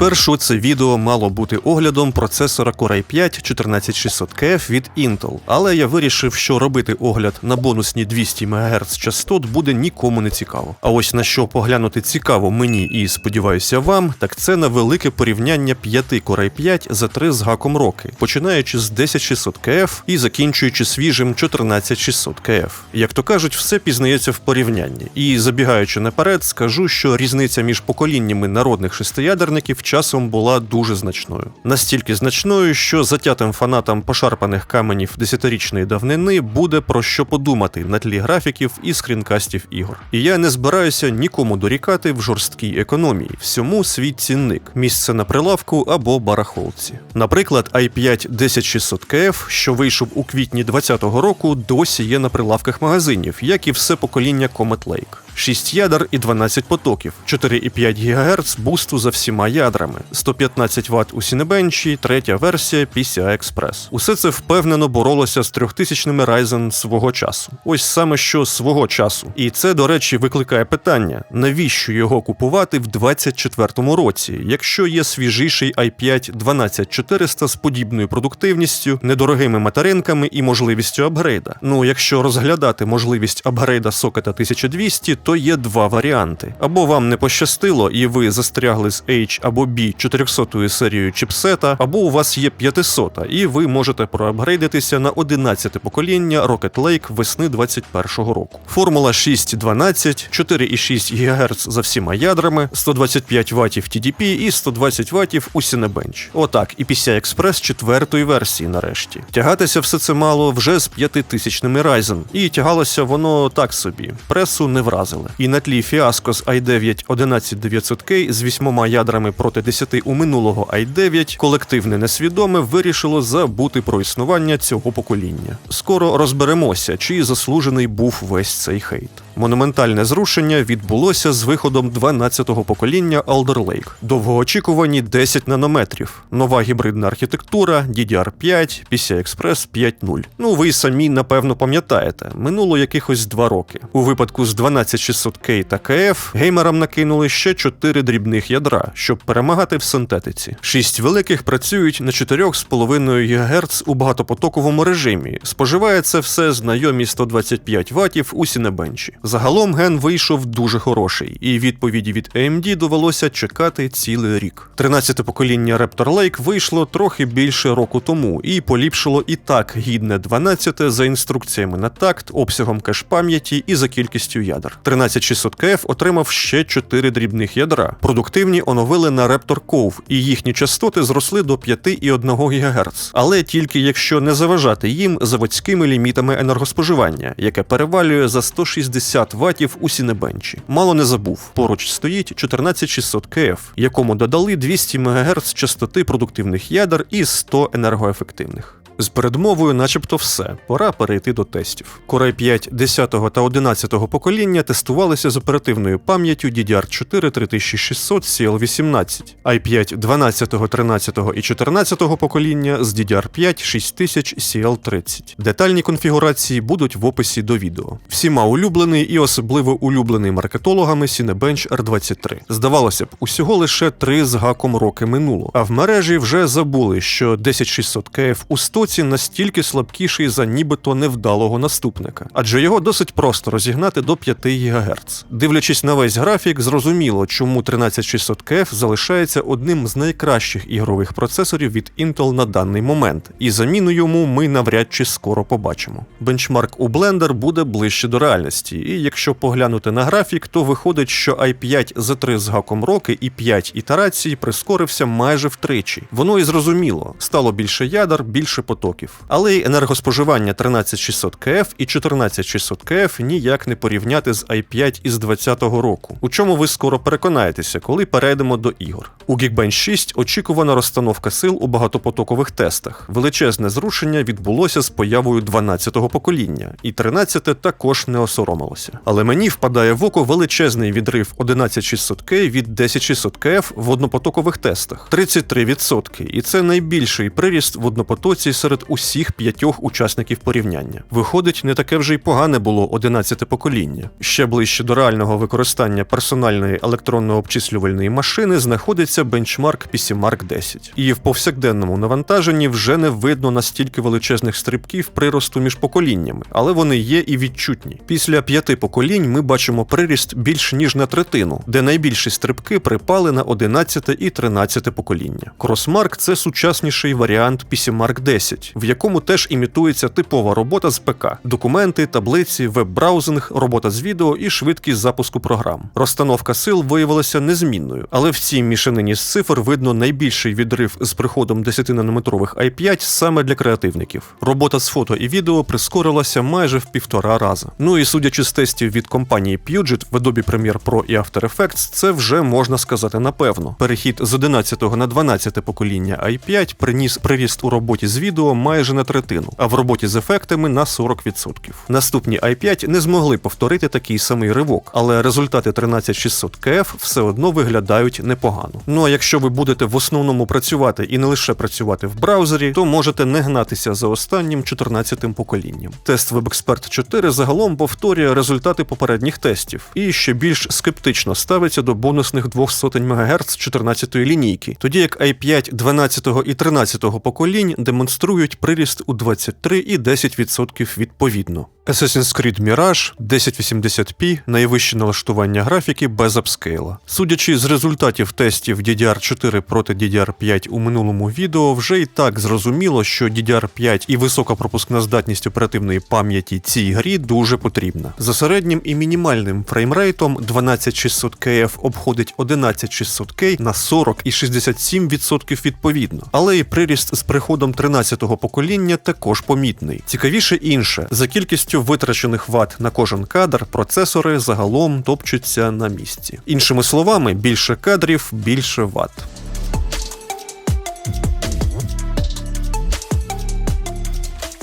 Спершу це відео мало бути оглядом процесора Core i5 14600KF від Intel, але я вирішив, що робити огляд на бонусні 200 МГц частот буде нікому не цікаво. А ось на що поглянути цікаво мені і сподіваюся вам, так це на велике порівняння 5 Core i5 за 3 з гаком роки, починаючи з 10600KF і закінчуючи свіжим 14600KF. Як то кажуть, все пізнається в порівнянні. І забігаючи наперед, скажу, що різниця між поколіннями народних шестиядерників часом була дуже значною. Настільки значною, що затятим фанатам пошарпаних каменів десятирічної давнини буде про що подумати на тлі графіків і скрінкастів ігор. І я не збираюся нікому дорікати в жорсткій економії, всьому свій цінник, місце на прилавку або барахолці. Наприклад, i5 10600KF, що вийшов у квітні 2020 року, досі є на прилавках магазинів, як і все покоління Comet Lake. 6 ядер і 12 потоків, 4,5 ГГц бусту за всіма ядрами, 115 Вт у Cinebench, третя версія PCI Express. Усе це впевнено боролося з 3000 Ryzen свого часу. Ось саме що свого часу. І це, до речі, викликає питання: навіщо його купувати в 24-му році, якщо є свіжіший i5 12400 з подібною продуктивністю, недорогими материнками і можливістю апгрейда. Ну, якщо розглядати можливість апгрейда сокета 1200, то є два варіанти: або вам не пощастило, і ви застрягли з H або B 400 серією чіпсета, або у вас є 500, і ви можете проапгрейдитися на 11 покоління Rocket Lake весни 21-го року. Формула 612, 4,6 ГГц за всіма ядрами, 125 Вт TDP і 120 Вт у Cinebench. Отак, і PCI Express четвертої версії нарешті. Тягатися все це мало вже з 5000 Ryzen, і тягалося воно так собі. Пресу не вразили. І на тлі фіаско з i9 11900K з вісьмома ядрами проти 10 у минулого i9 колективне несвідоме вирішило забути про існування цього покоління. Скоро розберемося, чи заслужений був весь цей хейт. Монументальне зрушення відбулося з виходом 12-го покоління Alder Lake. Довгоочікувані 10 нанометрів, нова гібридна архітектура, DDR5, PCI Express 5.0. Ну ви й самі напевно пам'ятаєте, минуло якихось два роки. У випадку з 12600K та KF геймерам накинули ще 4 дрібних ядра, щоб перемагати в синтетиці. Шість великих працюють на 4,5 ГГц у багатопотоковому режимі. Споживає це все знайомі 125 Вт у Cinebench. Загалом ген вийшов дуже хороший, і відповіді від AMD довелося чекати цілий рік. 13-те покоління Raptor Lake вийшло трохи більше року тому і поліпшило і так гідне 12 за інструкціями на такт, обсягом кеш пам'яті і за кількістю ядер. 13600KF отримав ще 4 дрібних ядра. Продуктивні оновили на Raptor Cove, і їхні частоти зросли до 5,1 ГГц. Але тільки якщо не заважати їм заводськими лімітами енергоспоживання, яке перевалює за 160 Вт у Сінебенчі. Мало не забув, поруч стоїть 14600 КФ, якому додали 200 МГц частоти продуктивних ядер і 100 енергоефективних. З передмовою, начебто, все. Пора перейти до тестів. Core i5 10 та 11 покоління тестувалися з оперативною пам'яттю DDR4 3600 CL18, i5 12, 13 і 14 покоління з DDR5 6000 CL30. Детальні конфігурації будуть в описі до відео. Всіма улюблений і особливо улюблений маркетологами Cinebench R23. Здавалося б, усього лише три з гаком роки минуло, а в мережі вже забули, що 10600KF у 100 році настільки слабкіший за нібито невдалого наступника, адже його досить просто розігнати до 5 ГГц. Дивлячись на весь графік, зрозуміло, чому 13600KF залишається одним з найкращих ігрових процесорів від Intel на даний момент, і заміну йому ми навряд чи скоро побачимо. Бенчмарк у Blender буде ближче до реальності, і якщо поглянути на графік, то виходить, що i5 за 3 з гаком роки і 5 ітерацій прискорився майже втричі. Воно і зрозуміло, стало більше ядер, більше потоків. Але й енергоспоживання 13600KF і 14600KF ніяк не порівняти з i5 із 2020 року, у чому ви скоро переконаєтеся, коли перейдемо до ігор. У Geekbench 6 очікувана розстановка сил у багатопотокових тестах. Величезне зрушення відбулося з появою 12-го покоління, і 13-те також не осоромилося. Але мені впадає в око величезний відрив 11600K від 10600KF в однопотокових тестах 33%. І це найбільший приріст в однопотоці серед серед усіх п'ятьох учасників порівняння. Виходить, не таке вже й погане було 11 покоління. Ще ближче до реального використання персональної електронно-обчислювальної машини знаходиться бенчмарк PCMark 10. І в повсякденному навантаженні вже не видно настільки величезних стрибків приросту між поколіннями, але вони є і відчутні. Після п'яти поколінь ми бачимо приріст більш ніж на третину, де найбільші стрибки припали на 11 і 13 покоління. Crossmark – це сучасніший варіант PCMark 10, в якому теж імітується типова робота з ПК: документи, таблиці, веб-браузинг, робота з відео і швидкість запуску програм. Розстановка сил виявилася незмінною, але в цій мішанині з цифр видно найбільший відрив з приходом 10-нанометрових i5 саме для креативників. Робота з фото і відео прискорилася майже в півтора раза. Ну і судячи з тестів від компанії Puget в Adobe Premiere Pro і After Effects, це вже можна сказати напевно. Перехід з 11 на 12 покоління i5 приніс приріст у роботі з відео майже на третину, а в роботі з ефектами на 40%. Наступні i5 не змогли повторити такий самий ривок, але результати 13600 KF все одно виглядають непогано. Ну а якщо ви будете в основному працювати і не лише працювати в браузері, то можете не гнатися за останнім 14-тим поколінням. Тест WebExpert 4 загалом повторює результати попередніх тестів і ще більш скептично ставиться до бонусних 200 МГц 14-ї лінійки, тоді як i5 12 і 13 поколінь демонструють приріст у 23 і 10% відповідно. Assassin's Creed Mirage 1080p найвище налаштування графіки без апскейла. Судячи з результатів тестів DDR4 проти DDR5 у минулому відео, вже і так зрозуміло, що DDR5 і висока пропускна здатність оперативної пам'яті цій грі дуже потрібна. За середнім і мінімальним фреймрейтом 12600 KF обходить 11600K на 40 і 67% відповідно. Але і приріст з приходом 13-го покоління також помітний. Цікавіше інше, за кількістю витрачених ват на кожен кадр процесори загалом топчуться на місці. Іншими словами, більше кадрів, більше ват.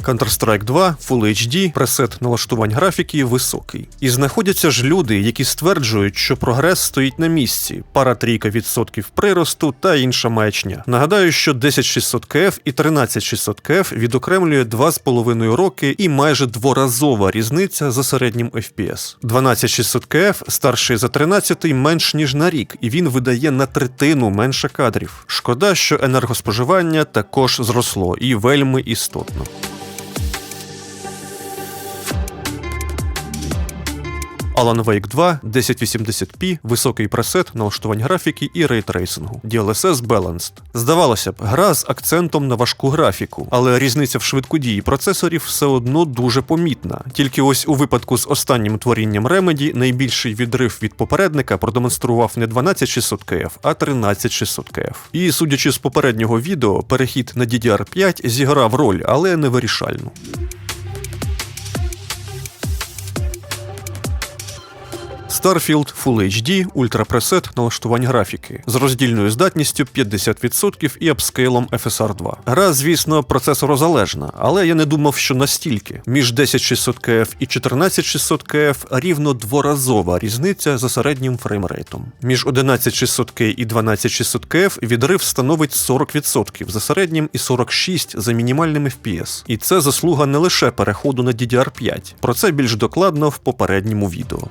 Counter-Strike 2 Full HD, пресет налаштувань графіки високий. І знаходяться ж люди, які стверджують, що прогрес стоїть на місці, пара трійка відсотків приросту та інша маячня. Нагадаю, що 10600 KF і 13600 KF відокремлює 2,5 роки і майже дворазова різниця за середнім FPS. 12600 KF старший за 13 менш ніж на рік, і він видає на третину менше кадрів. Шкода, що енергоспоживання також зросло і вельми істотно. Alan Wake 2, 1080p, високий пресет, налаштувань графіки і рейтрейсингу. DLSS Balanced. Здавалося б, гра з акцентом на важку графіку, але різниця в швидкодії процесорів все одно дуже помітна. Тільки ось у випадку з останнім творінням Remedy найбільший відрив від попередника продемонстрував не 12600 KF, а 13600 KF. І судячи з попереднього відео, перехід на DDR5 зіграв роль, але не вирішальну. Starfield Full HD ультрапресет налаштувань графіки з роздільною здатністю 50% і апскейлом FSR 2. Гра, звісно, процесорозалежна, але я не думав, що настільки. Між 10600 KF і 14600 KF рівно дворазова різниця за середнім фреймрейтом. Між 11600K і 12600 KF відрив становить 40% за середнім і 46% за мінімальним FPS. І це заслуга не лише переходу на DDR5. Про це більш докладно в попередньому відео.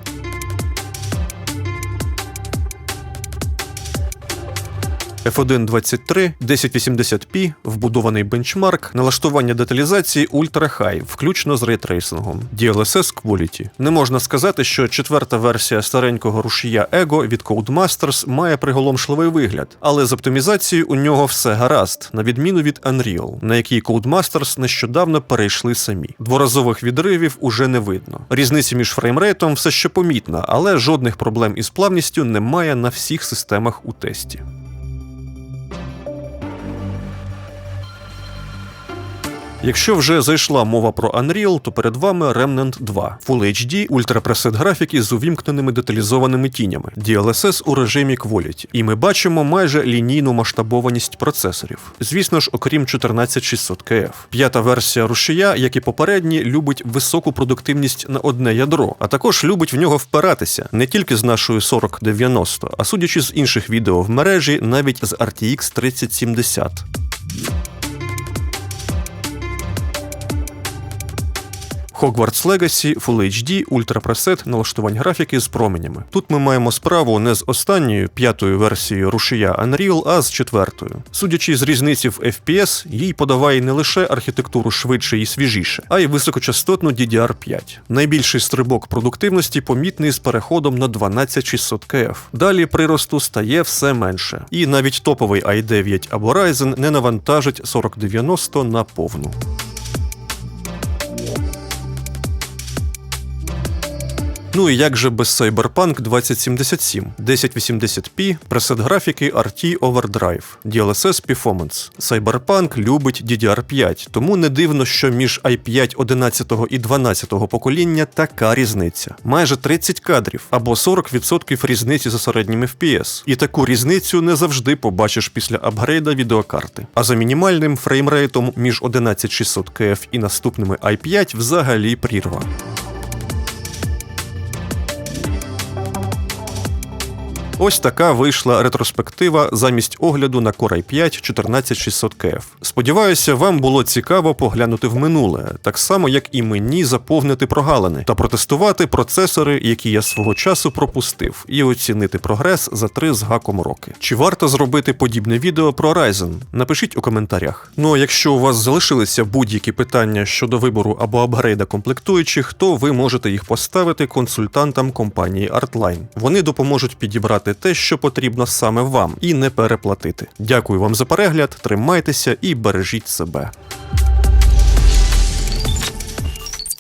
F1 23, 1080p, вбудований бенчмарк, налаштування деталізації Ultra High, включно з рейтрейсингом, DLSS Quality. Не можна сказати, що четверта версія старенького рушія Ego від Codemasters має приголомшливий вигляд, але з оптимізацією у нього все гаразд, на відміну від Unreal, на який Codemasters нещодавно перейшли самі. Дворазових відривів уже не видно. Різниці між фреймрейтом все ще помітна, але жодних проблем із плавністю немає на всіх системах у тесті. Якщо вже зайшла мова про Unreal, то перед вами Remnant 2 Full HD, ультрапресет графіки з увімкненими деталізованими тінями, DLSS у режимі Quality. І ми бачимо майже лінійну масштабованість процесорів. Звісно ж, окрім 14600 KF. П'ята версія рушія, як і попередні, любить високу продуктивність на одне ядро, а також любить в нього впиратися не тільки з нашою 4090, а судячи з інших відео в мережі, навіть з RTX 3070. Hogwarts Legacy, Full HD, Preset, налаштувань графіки з променями. Тут ми маємо справу не з останньою п'ятою версією рушія Unreal, а з четвертою. Судячи з різниці в FPS, їй подаває не лише архітектуру швидше і свіжіше, а й високочастотну DDR5. Найбільший стрибок продуктивності помітний з переходом на 12600 КФ. Далі приросту стає все менше. І навіть топовий i9 або Ryzen не навантажить 4090 на повну. Ну і як же без Cyberpunk 2077, 1080p, пресет графіки RT Overdrive, DLSS Performance. Cyberpunk любить DDR5, тому не дивно, що між i5 11 і 12 покоління така різниця. Майже 30 кадрів або 40% різниці за середнім FPS. І таку різницю не завжди побачиш після апгрейда відеокарти. А за мінімальним фреймрейтом між 11600 KF і наступними i5 взагалі прірва. Ось така вийшла ретроспектива замість огляду на Core i5 14600 KF. Сподіваюся, вам було цікаво поглянути в минуле, так само як і мені заповнити прогалини та протестувати процесори, які я свого часу пропустив, і оцінити прогрес за три з гаком роки. Чи варто зробити подібне відео про Ryzen? Напишіть у коментарях. Ну а якщо у вас залишилися будь-які питання щодо вибору або апгрейда комплектуючих, то ви можете їх поставити консультантам компанії Artline. Вони допоможуть підібрати те, що потрібно саме вам, і не переплатити. Дякую вам за перегляд, тримайтеся і бережіть себе.